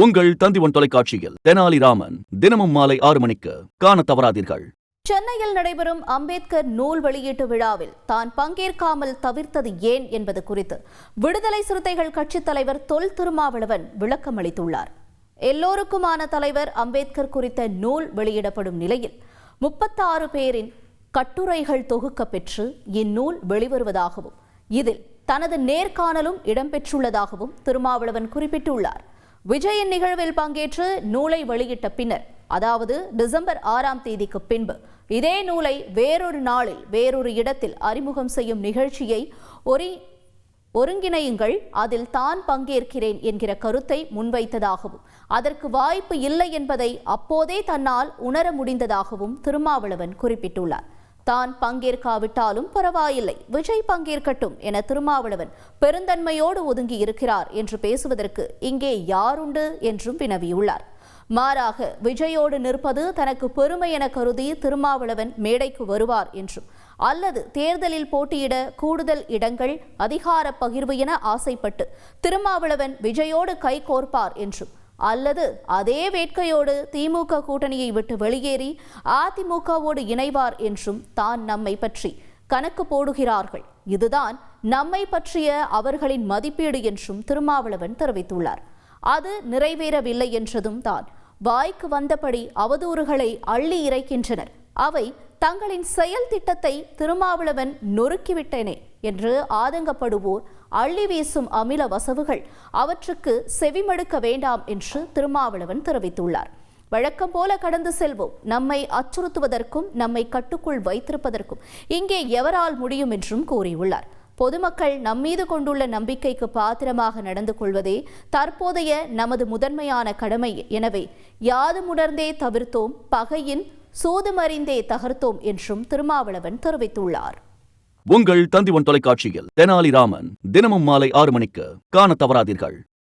உங்கள் தந்திவன் தொலைக்காட்சியில் தெனாலிராமன் தினமும் மாலை ஆறு மணிக்கு காண தவறாதீர்கள். சென்னையில் நடைபெறும் அம்பேத்கர் நூல் வெளியீட்டு விழாவில் தான் பங்கேற்காமல் தவிர்த்தது ஏன் என்பது குறித்து விடுதலை சிறுத்தைகள் கட்சித் தலைவர் தொல் திருமாவளவன் விளக்கம் அளித்துள்ளார். எல்லோருக்குமான தலைவர் அம்பேத்கர் குறித்த நூல் வெளியிடப்படும் நிலையில் முப்பத்தாறு பேரின் கட்டுரைகள் தொகுக்க பெற்று இந்நூல் வெளிவருவதாகவும் இதில் தனது நேர்காணலும் இடம்பெற்றுள்ளதாகவும் திருமாவளவன் குறிப்பிட்டுள்ளார். விஜயின் நிகழ்வில் பங்கேற்று நூலை வெளியிட்ட பின்னர் அதாவது டிசம்பர் ஆறாம் தேதிக்கு பின்பு இதே நூலை வேறொரு நாளில் வேறொரு இடத்தில் அறிமுகம் செய்யும் நிகழ்ச்சியை ஒரு ஒருங்கிணையுங்கள் அதில் தான் பங்கேற்கிறேன் என்கிற கருத்தை முன்வைத்ததாகவும் அதற்கு வாய்ப்பு இல்லை என்பதை அப்போதே தன்னால் உணர முடிந்ததாகவும் திருமாவளவன் குறிப்பிட்டுள்ளார். தான் பங்கேற்காவிட்டாலும் பரவாயில்லை. விஜய் பங்கேற்கட்டும் என திருமாவளவன் பெருந்தன்மையோடு ஒதுங்கி இருக்கிறார் என்று பேசுவதற்கு இங்கே யாருண்டு என்றும் வினவியுள்ளார். மாறாக விஜயோடு நிற்பது தனக்கு பெருமை என கருதி திருமாவளவன் மேடைக்கு வருவார் என்றும் அல்லது தேர்தலில் போட்டியிட கூடுதல் இடங்கள் அதிகார பகிர்வு என ஆசைப்பட்டு திருமாவளவன் விஜயோடு கைகோர்ப்பார் என்றும் அல்லது அதே வேட்கையோடு திமுக கூட்டணியை விட்டு வெளியேறி அதிமுகவோடு இணைவார் என்றும் தான் நம்மை பற்றி கணக்கு போடுகிறார்கள். இதுதான் நம்மை பற்றிய அவர்களின் மதிப்பீடு என்றும் திருமாவளவன் தெரிவித்துள்ளார். அது நிறைவேறவில்லை என்றதும் தான். வாய்க்கு வந்தபடி அவதூறுகளை அள்ளி இறைக்கின்றனர். அவை தங்களின் செயல் திட்டத்தை திருமாவளவன் நொறுக்கிவிட்டேனே என்று ஆதங்கப்படுவோர் அள்ளி வீசும் அமில வசவுகள் அவற்றுக்கு செவிமடுக்க வேண்டாம் என்று திருமாவளவன் தெரிவித்துள்ளார். வழக்கம் போல கடந்து செல்வோம். நம்மை அச்சுறுத்துவதற்கும் நம்மை கட்டுக்குள் வைத்திருப்பதற்கும் இங்கே எவரால் முடியும் என்றும் கூறியுள்ளார். பொதுமக்கள் நம்மீது கொண்டுள்ள நம்பிக்கைக்கு பாத்திரமாக நடந்து கொள்வதே தற்போதைய நமது முதன்மையான கடமை. எனவே யாதுமுணர்ந்தே தவிர்த்தோம். பகையின் சூதுமறிந்தே தகர்த்தோம் என்றும் திருமாவளவன் தெரிவித்துள்ளார். உங்கள் தந்திவன் தொலைக்காட்சியில் தெனாலிராமன் தினமும் மாலை ஆறு மணிக்கு காண தவறாதீர்கள்.